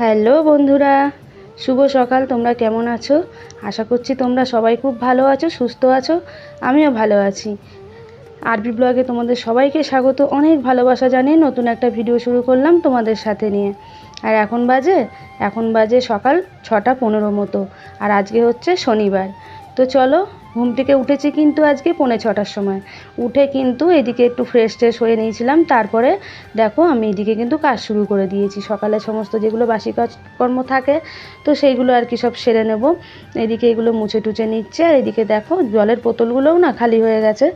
Hello বন্ধুরা, শুভ সকাল, তোমরা কেমন আছো? আশা করছি তোমরা সবাই খুব ভালো আছো, সুস্থ আছো, আমিও ভালো আছি। আরবি ব্লগে তোমাদের সবাইকে স্বাগত, অনেক ভালোবাসা জানিয়ে নতুন একটা ভিডিও শুরু করলাম তোমাদের সাথে নিয়ে। আর এখন বাজে এখন বাজে সকাল ছটা পনেরো মতো, আর আজকে হচ্ছে শনিবার। তো চলো ঘুম থেকে উঠেছি কিন্তু আজকে পৌনে ছটার সময়। উঠে কিন্তু এদিকে একটু ফ্রেশ ট্রেশ হয়ে নিয়েছিলাম, তারপরে দেখো আমি এদিকে কিন্তু কাজ শুরু করে দিয়েছি। সকালে সমস্ত যেগুলো বাসি কাজকর্ম থাকে, তো সেইগুলো আর কি সব সেরে নেব। এদিকে এগুলো মুছে টুছে নিচ্ছে, আর এদিকে দেখো জলের বোতলগুলোও না খালি হয়ে গেছে,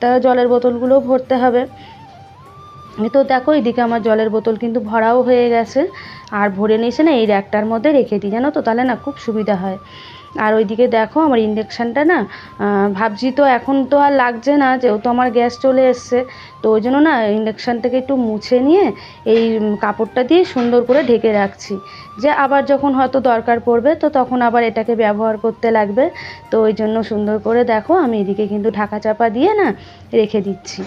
তা জলের বোতলগুলোও ভরতে হবে। তো দেখো এদিকে আমার জলের বোতল কিন্তু ভরাও হয়ে গেছে, আর ভরে নিয়েছে না এই র্যাকটার মধ্যে রেখে দিই, জানো তো? তাহলে না খুব সুবিধা হয়। আর ওইদিকে দেখো আমার ইন্ডাকশানটা না ভাবছি তো এখন তো আর লাগছে না, যেহেতু আমার গ্যাস চলে এসছে, তো ওই জন্য না ইন্ডাকশানটাকে একটু মুছে নিয়ে এই কাপড়টা দিয়ে সুন্দর করে ঢেকে রাখছি। যে আবার যখন হয়তো দরকার পড়বে, তো তখন আবার এটাকে ব্যবহার করতে লাগবে। তো ওই জন্য সুন্দর করে দেখো আমি এদিকে কিন্তু ঢাকা চাপা দিয়ে না রেখে দিচ্ছি।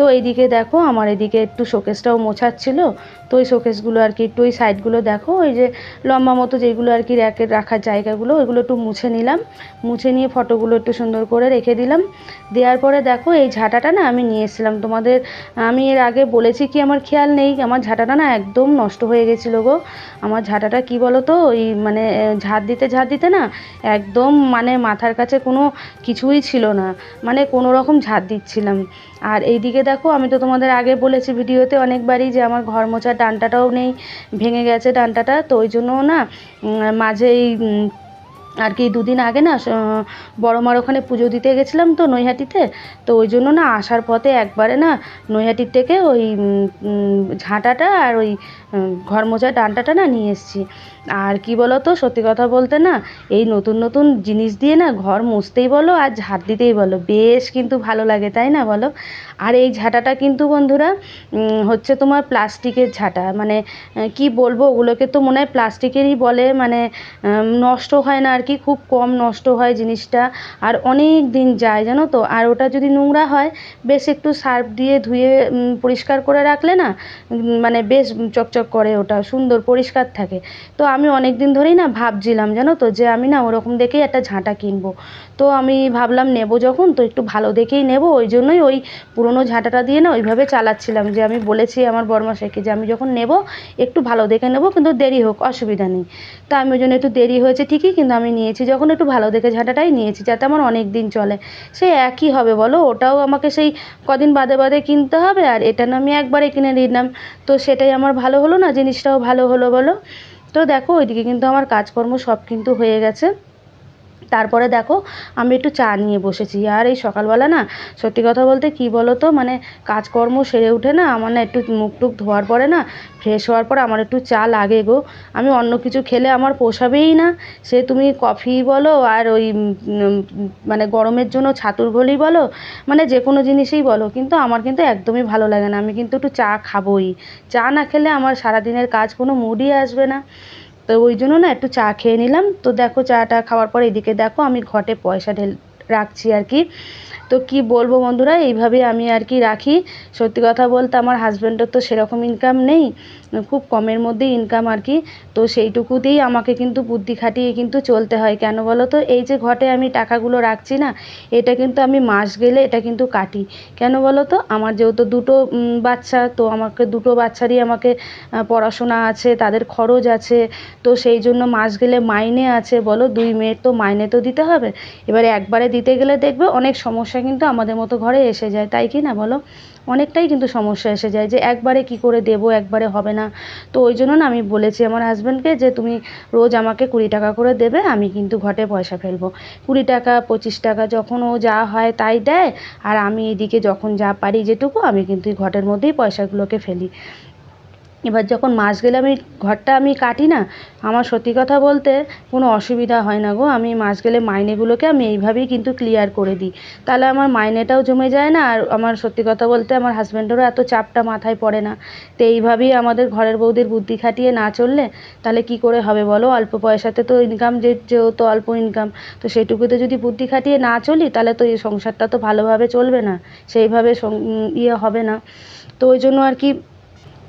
তো এইদিকে দেখো, আমার এদিকে একটু শোকেসটাও মোছাচ্ছিল। তো ওই শোকেসগুলো আর কি একটু ওই সাইডগুলো দেখো, ওই যে লম্বা মতো যেগুলো আর কি র্যাকের রাখার জায়গাগুলো, ওইগুলো একটু মুছে নিলাম। মুছে নিয়ে ফটোগুলো একটু সুন্দর করে রেখে দিলাম। দেওয়ার পরে দেখো, এই ঝাঁটাটা না আমি নিয়ে এসেছিলাম। তোমাদের আমি এর আগে বলেছি কি আমার খেয়াল নেই, আমার ঝাঁটাটা না একদম নষ্ট হয়ে গেছিল গো। আমার ঝাঁটাটা কি বলো তো ওই মানে ঝাঁট দিতে ঝাঁট দিতে না একদম মানে মাথার কাছে কোনো কিছুই ছিল না। মানে কোনো রকম ঝাঁট দিচ্ছিলাম। আর এইদিকে দেখো, আমি তো তোমাদের আগে বলেছি ভিডিওতে অনেকবারই যে আমার ঘর মোছার ডান্টাটাও নেই, ভেঙে গেছে ডান্টাটা। তো ওই জন্য না মাঝে এই আর কি দুদিন আগে না বড় মার ওখানে পুজো দিতে গেছিলাম তো নৈহাটিতে, তো ওই জন্য না আসার পথে একবারে না নৈহাটির থেকে ওই ঝাঁটাটা আর ওই ঘর মোছার ডান্টাটা না নিয়ে এসেছি। আর কি বলো তো সত্যি কথা বলতে না, এই নতুন নতুন জিনিস দিয়ে না ঘর মুছতেই বলো আর ঝাঁট দিতেই বলো, বেশ কিন্তু ভালো লাগে, তাই না বলো? আর এই ঝাঁটাটা কিন্তু বন্ধুরা হচ্ছে তোমার প্লাস্টিকের ঝাঁটা মানে কি বলব, ওগুলোকে তো মনে হয় প্লাস্টিকেরই বলে মানে নষ্ট হয় না আর কি খুব কম নষ্ট হয় জিনিসটা। আর অনেক দিন যায়, জানো তো? আর ওটা যদি নোংরা হয়, বেশ একটু সার্ফ দিয়ে ধুয়ে পরিষ্কার করে রাখলে না মানে বেশ চকচক করে ওটা, সুন্দর, পরিষ্কার থাকে। তো আমি অনেক দিন ধরেই না ভাবছিলাম, জানো তো? যে আমি না ওরকম দেখেই একটা ঝাঁটা কিনবো। তো আমি ভাবলাম নেব যখন, তো একটু ভালো দেখেই নেব। ওই জন্যই ওই পুরনো ঝাঁটাটা দিয়ে না ওইভাবে চালাচ্ছিলাম। যে আমি বলেছি আমার বরমশাইকে যে আমি যখন নেব, একটু ভালো দেখে নেব, কিন্তু দেরি হোক, অসুবিধা নেই। তা আমি ওই জন্য একটু দেরি হয়েছে ঠিকই, কিন্তু আমি নিয়েছি, যখন একটু ভালো দেখে ঝাঁটাটাই নিয়েছি, যাতে আমার অনেক দিন চলে। সে একই হবে, বলো? ওটাও আমাকে সেই কদিন বাদে বাদে কিনতে হবে, আর এটা না আমি একবারে কিনে নিলাম। তো সেটাই আমার ভালো হলো না? জিনিসটাও ভালো হলো, বলো? তো দেখো, ওইদিকে কিন্তু আমার কাজকর্ম সব কিন্তু হয়ে গেছে। তারপরে দেখো, আমি একটু চা নিয়ে বসেছি। আর এই সকালবেলা না, সত্যি কথা বলতে কী বলো তো মানে কাজকর্ম সেরে উঠে না, আমার না একটু মুখ টুক ধোয়ার পরে না ফ্রেশ হওয়ার পর আমার একটু চা লাগে গো। আমি অন্য কিছু খেলে আমার পোষাবেই না। সে তুমি কফি বলো, আর ওই মানে গরমের জন্য ছাতুর ঘোলই বলো মানে যে কোনো জিনিসই বলো, কিন্তু আমার কিন্তু একদমই ভালো লাগে না। আমি কিন্তু একটু চা খাবোই। চা না খেলে আমার সারাদিনের কাজ কোনো মুডই আসবে না। তো ওই জন্য না একটু চা খেয়ে নিলাম। তো দেখো চাটা খাওয়ার পর এদিকে দেখো আমি ঘটে পয়সা ঢেল রাখছি আর কি। তো কি বলব বন্ধুরা এইভাবে আমি আর কি রাখি। সত্যি কথা বলতে আমার হাজব্যান্ডের তো সেরকম ইনকাম নেই। খুব কমের মধ্যেই ইনকাম আর কি। তো সেইটুকুতেই আমাকে কিন্তু বুদ্ধি খাটিয়ে কিন্তু চলতে হয়। কেন বলো তো? এই যে ঘটে আমি টাকাগুলো রাখছি না, এটা কিন্তু আমি মাস গেলে এটা কিন্তু কাটি। কেন বলো তো? আমার যেহেতু দুটো বাচ্চা, তো আমাকে দুটো বাচ্চারই আমাকে পড়াশোনা আছে, তাদের খরচ আছে। তো সেই জন্য মাস গেলে মাইনে আছে। বলো, দুই মেয়ের তো মাইনে তো দিতে হবে। এবারে একবারে দিতে গেলে দেখবে অনেক সমস্যা কিন্তু আমাদের মতো ঘরে এসে যায়। তাই কি না বলো? অনেকটাই কিন্তু সমস্যা এসে যায় যে একবারে কি করে দেবো, একবারে হবে না। তো ওই জন্য না আমি বলেছি আমার হাজব্যান্ডকে যে তুমি রোজ আমাকে কুড়ি টাকা করে দেবে, আমি কিন্তু ঘটে পয়সা ফেলব। কুড়ি টাকা, পঁচিশ টাকা যখন ও যা হয় তাই দেয়, আর আমি এদিকে যখন যা পারি যেটুকু, আমি কিন্তু ঘটের মধ্যেই পয়সাগুলোকে ফেলি। এবার যখন মাস গেলে আমি ঘরটা আমি কাটি না, আমার সত্যি কথা বলতে কোনো অসুবিধা হয় না গো। আমি মাস গেলে মাইনেগুলোকে আমি এইভাবেই কিন্তু ক্লিয়ার করে দিই। তাহলে আমার মাইনেটাও জমে যায় না, আর আমার সত্যি কথা বলতে আমার হাজব্যান্ডেরও এত চাপটা মাথায় পড়ে না। তো এইভাবেই আমাদের ঘরের বউদের বুদ্ধি খাটিয়ে না চললে তাহলে কি করে হবে বলো? অল্প পয়সাতে তো ইনকাম যে যেহেতু অল্প ইনকাম তো সেটুকুতে যদি বুদ্ধি খাটিয়ে না চলি, তাহলে তো এই সংসারটা তো ভালোভাবে চলবে না, সেইভাবে ইয়ে হবে না। তো ওই জন্য আর কি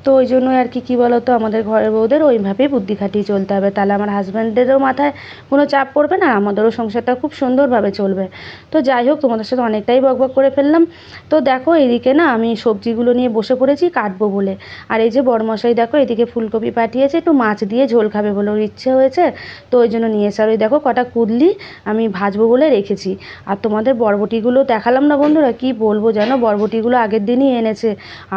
তো ওই জন্যই আর কি, কী বলো তো আমাদের ঘরের বউদের ওইভাবেই বুদ্ধি খাটিয়ে চলতে হবে। তাহলে আমার হাজব্যান্ডেরও মাথায় কোনো চাপ পড়বে না, আমাদেরও সংসারটা খুব সুন্দরভাবে চলবে। তো যাই হোক, তোমাদের সাথে অনেকটাই বকবক করে ফেললাম। তো দেখো, এদিকে না আমি সবজিগুলো নিয়ে বসে পড়েছি কাটবো বলে। আর এই যে বড়মশাই দেখো, এদিকে ফুলকপি পাঠিয়েছে, একটু মাছ দিয়ে ঝোল খাবে বলে ওর ইচ্ছে হয়েছে। তো ওই জন্য নিয়ে এসে ওই দেখো কটা কুদলি আমি ভাজবো বলে রেখেছি। আর তোমাদের বরবটিগুলো দেখালাম না বন্ধুরা, কি বলব জানো? বরবটিগুলো আগের দিনই এনেছে।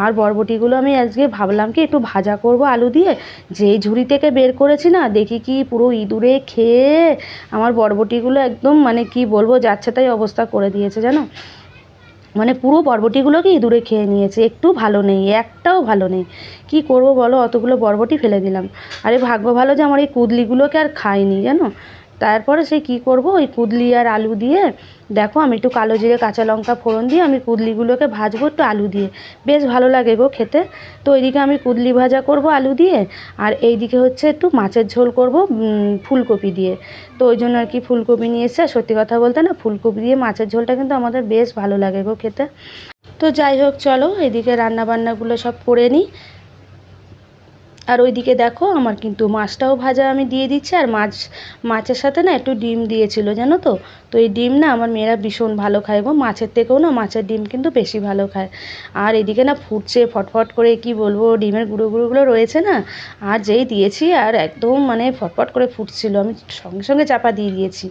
আর বরবটিগুলো আমি আজকে ভাবলাম কি, একটু ভাজা করব আলু দিয়ে। যেই ঝুড়ি থেকে বের করেছি না, দেখি কি পুরো ইঁদুরে খেয়ে আমার বরবটিগুলো একদম মানে কি বলব, যাচ্ছে তাই অবস্থা করে দিয়েছে, জানো? মানে পুরো বরবটিগুলোকে ইঁদুরে খেয়ে নিয়েছে, একটু ভালো নেই, একটাও ভালো নেই। কি করব বলো, অতগুলো বরবটি ফেলে দিলাম। আরে ভাগ্য ভালো যে আমার এই কুদলিগুলোকে আর খাইনি, জানো? তারপরে সেই কী করব? ওই কুদলি আর আলু দিয়ে, দেখো আমি একটু কালো জিরে কাঁচা লঙ্কা ফোড়ন দিয়ে আমি কুদলিগুলোকে ভাজবো একটু আলু দিয়ে। বেশ ভালো লাগে গো খেতে। তো ওইদিকে আমি কুদলি ভাজা করব আলু দিয়ে, আর এইদিকে হচ্ছে একটু মাছের ঝোল করব ফুলকপি দিয়ে। তো ওই জন্য আর কি ফুলকপি নিয়ে এসে সত্যি কথা বলতে না, ফুলকপি দিয়ে মাছের ঝোলটা কিন্তু আমাদের বেশ ভালো লাগে গো খেতে। তো যাই হোক, চলো এদিকে রান্নাবান্নাগুলো সব করে নিই। আর ওইদিকে দেখো আমার কিন্তু মাছটাও ভাজা আমি দিয়ে দিচ্ছি, আর মাছ, মাছের সাথে না একটু ডিম দিয়েছিল, জানো তো? তো এই ডিম না আমার মেয়েরা ভীষণ ভালো খায় গো। মাছের থেকেও না মাছের ডিম কিন্তু বেশি ভালো খায়। আর এদিকে না ফুটছে ফটফট করে, কি বলব, ডিমের গুঁড়ো গুঁড়োগুলো রয়েছে না? আর যেই দিয়েছি, আর একদম মানে ফটফট করে ফুটছিল। আমি সঙ্গে সঙ্গে চাপা দিয়ে দিয়েছি।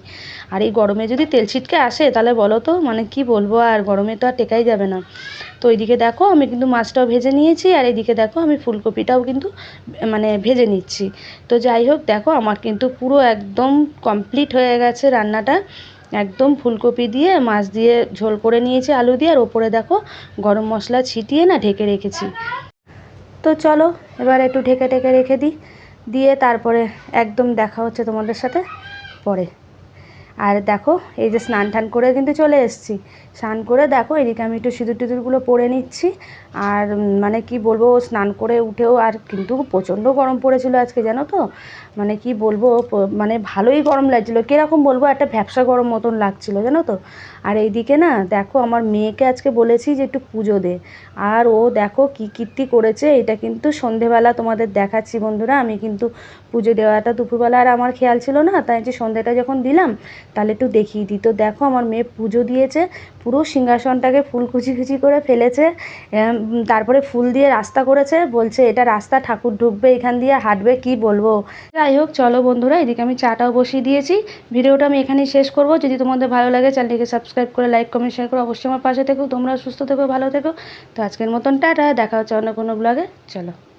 আর এই গরমে যদি তেল ছিটকে আসে, তাহলে বলো তো মানে কি বলব, আর গরমে তো আর টেকাই যাবে না। তো এইদিকে দেখো আমি কিন্তু মাছটাও ভেজে নিয়েছি, আর এদিকে দেখো আমি ফুলকপিটাও কিন্তু মানে ভেজে নিচ্ছি। তো যাই হোক, দেখো আমার কিন্তু পুরো একদম কমপ্লিট হয়ে গেছে রান্নাটা। একদম ফুলকপি দিয়ে, মাছ দিয়ে ঝোল করে নিয়েছি আলু দিয়ে, আর ওপরে দেখো গরম মশলা ছিটিয়ে না ঢেকে রেখেছি। তো চলো, এবার একটু ঢেকে ঢেকে রেখে দিই। দিয়ে তারপরে একদম দেখা হচ্ছে তোমাদের সাথে পরে। আর দেখো, এই যে স্নান টান করে কিন্তু চলে এসেছি। স্নান করে দেখো, এদিকে আমি একটু সিঁদুর টিঁদুরগুলো পরে নিচ্ছি। আর মানে কি বলব, স্নান করে উঠেও আর কিন্তু প্রচণ্ড গরম পড়েছিল আজকে, জানো তো? মানে কি বলব মানে ভালোই গরম লাগছিল। কীরকম বলব, একটা ভ্যাবসা গরম মতন লাগছিল, জানো তো? আর এইদিকে না, দেখো আমার মেয়েকে আজকে বলেছি যে একটু পুজো দে। আর ও দেখো কী কীর্তি করেছে, এটা কিন্তু সন্ধেবেলা তোমাদের দেখাচ্ছি বন্ধুরা, আমি কিন্তু পুজো দেওয়াটা দুপুরবেলা আর আমার খেয়াল ছিল না, তাই যে সন্ধেটা যখন দিলাম, তাহলে একটু দেখিয়ে দিই। তো দেখো আমার মেয়ে পুজো দিয়েছে পুরো সিংহাসনটাকে ফুল কুচি কুচি করে ফেলেছে তারপরে ফুল দিয়ে রাস্তা করেছে, বলছে এটা রাস্তা, ঠাকুর ঢুকবে এখান দিয়ে, হাঁটবে, কি বলব? যাই হোক, চলো বন্ধুরা, এদিকে আমি চাটাও বসিয়ে দিয়েছি। ভিডিওটা আমি এখানেই শেষ করব। যদি তোমাদের ভালো লাগে, চ্যানেলটিকে সাবস্ক্রাইব করে, লাইক, কমেন্ট, শেয়ার করো অবশ্যই আমার পাশে থেকো। তোমরা সুস্থ থেকো, ভালো থেকো। তো আজকের মতন, টাটা। দেখা হচ্ছে অন্য কোনো ব্লগে। চলো।